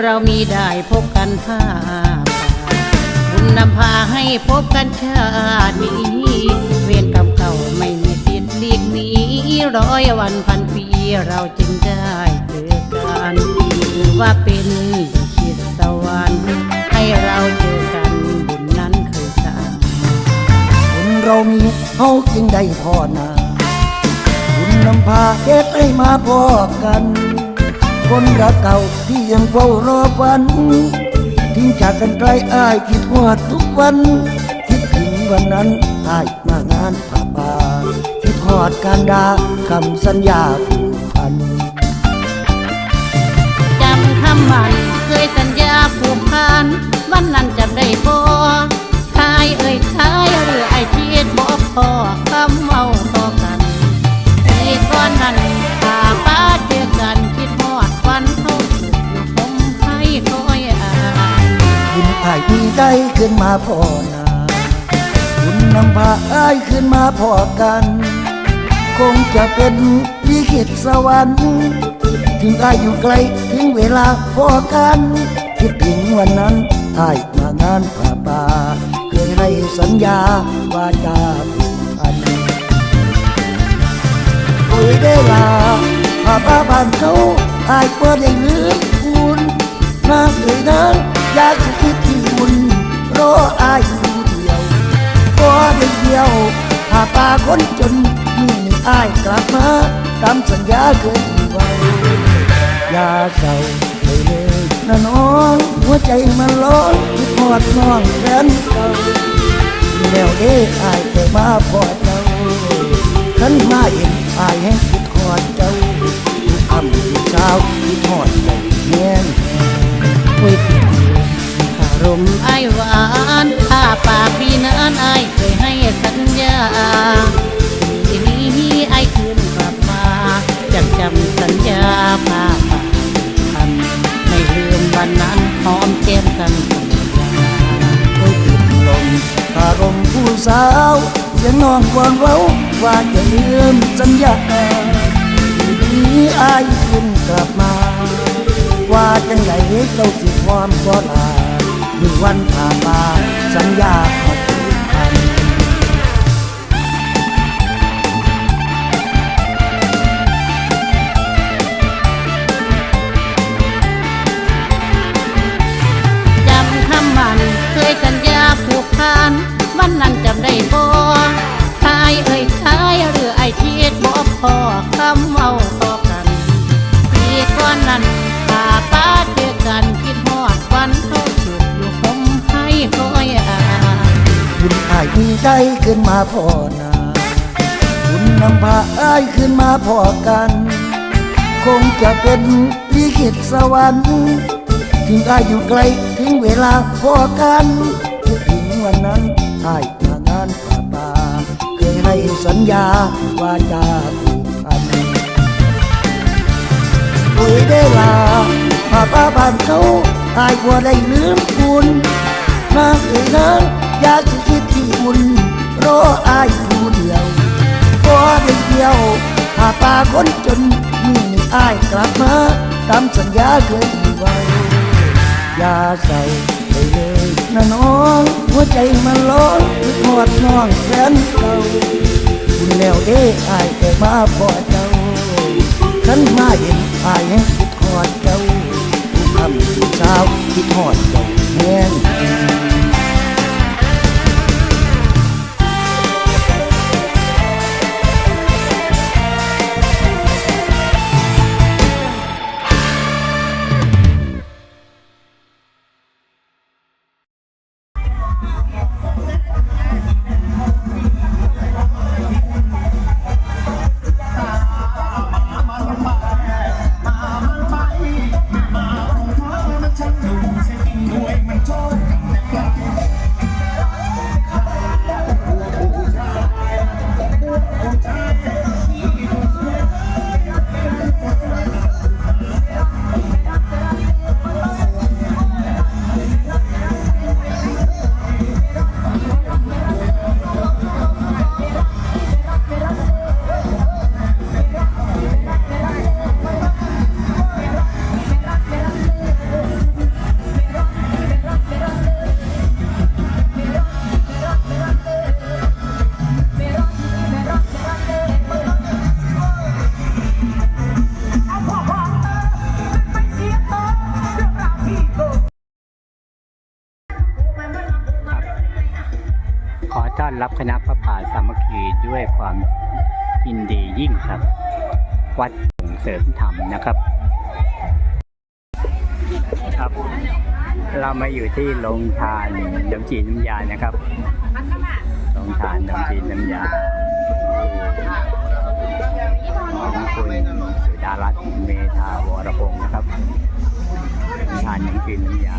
เรามีได้พบกันท่าบุญนำพาให้พบกันชาตินี้ เวียนกรรมเก่าไม่มีสิทธิ์หลีกหนีร้อยวันพันปีเราจึงได้เจอกันถือว่าเป็นลิขิตสวรรค์ให้เราเจอกันบุญนั้นเคยสร้างบุญเรามีเฮาจึงได้พ่อนาบุญนำพาเฮ็ดให้มาพอกัน คนรักเก่าที่ยังเฝ้ารอฝัน ทิ้งจากกันไกลอ้ายคิดว่าทุกวัน คิดถึงวันนั้นอ้ายมางานผ่าป่าคิดหอดการดาคำสัญญาผูกพันจำคำมันเคยสัญญาผูกพัน อ้ายมีได้ขึ้นมาพ่อนาบุญนำพาอ้ายขึ้นมาพ่อกัน คงจะเป็นลิขิตสวรรค์ถึงอ้ายอยู่ไกลถึงเวลาพอกัน คิดถึงวันนั้นอ้ายมางานป่าป่าเคยให้สัญญาว่าจะผูกพันโอ้ยได้ลาป่าป่าบ้านเขาอ้ายก็ได้ลืม หาปลาคนจนนี่นี่อ้ายกลับมาตามสัญญาเคยไว้อย่าเศร้าเลยเลยนะน้อง หัวใจมันร้อนคิดหอดน้องแฟนเก่าแล้วเด้อ้ายแต่มาพอเจ้าขันมาเห็นอ้ายให้คิดหอดเจ้าทุกค่ำทุกเช้าคิดหอดเจ้าแน่นคุยผิดคารมไอายหวานถ้าปากพี่นั้นไอาย สาวเสียงน้องก่อนเว้าว่าจะลืมสัญญาทีนี้อายคุณกลับมา ว่าจังไหนเจ้าสิความก็ลามีวันผ่านมาสัญญาายมีได้ขึ้นมาพอนาบุญนำพาอายขึ้นมาพอกัน คงจะเป็นลิขิตสวรรค์ถึงอายอยู่ไกลถึงเวลาพอกันถึงวันนั้นอายมางานป่าป่าเคยให้สัญญาว่าจะผูกพันโอ้ยได้ลาป่าป่าบ้านเขาอายกว่าได้ลืมคุณนางเอ๋ยนางอยากจะ คิดที่บุญรออายผู้เดียวก็ได้เดียวหาปลาคนจนนี่นี่อ้ายกลับมาตามสัญญาเคยไว้อย่าเศร้าเลยเลยนะน้อง หัวใจมันร้อนคิดหอดน้องแฟนเก่าคุณแล้วเด้อายแต่มาพอเจ้าขันมาเห็นอายให้คิดหอดเจ้าทุกคำทุกเช้าคิดหอดเจ้า อนรับคณะพระป่าสามัคคีด้วยความยินดียิ่งครับ วัดส่งเสริมธรรมนะครับ ครับ เรามาอยู่ที่โรงทานน้ำจีนน้ำยานะครับโรงทานน้ำจีนน้ำยาของคุณสุดารัตน์เมธาวรพงศ์นะครับทานน้ำจีนน้ำยา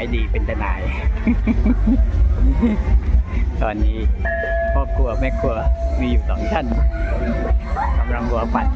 ายดีเป็นทนาย ตอนนี้พ่อครัวแม่ครัวมีอยู่สองท่านกำลังรัวปัด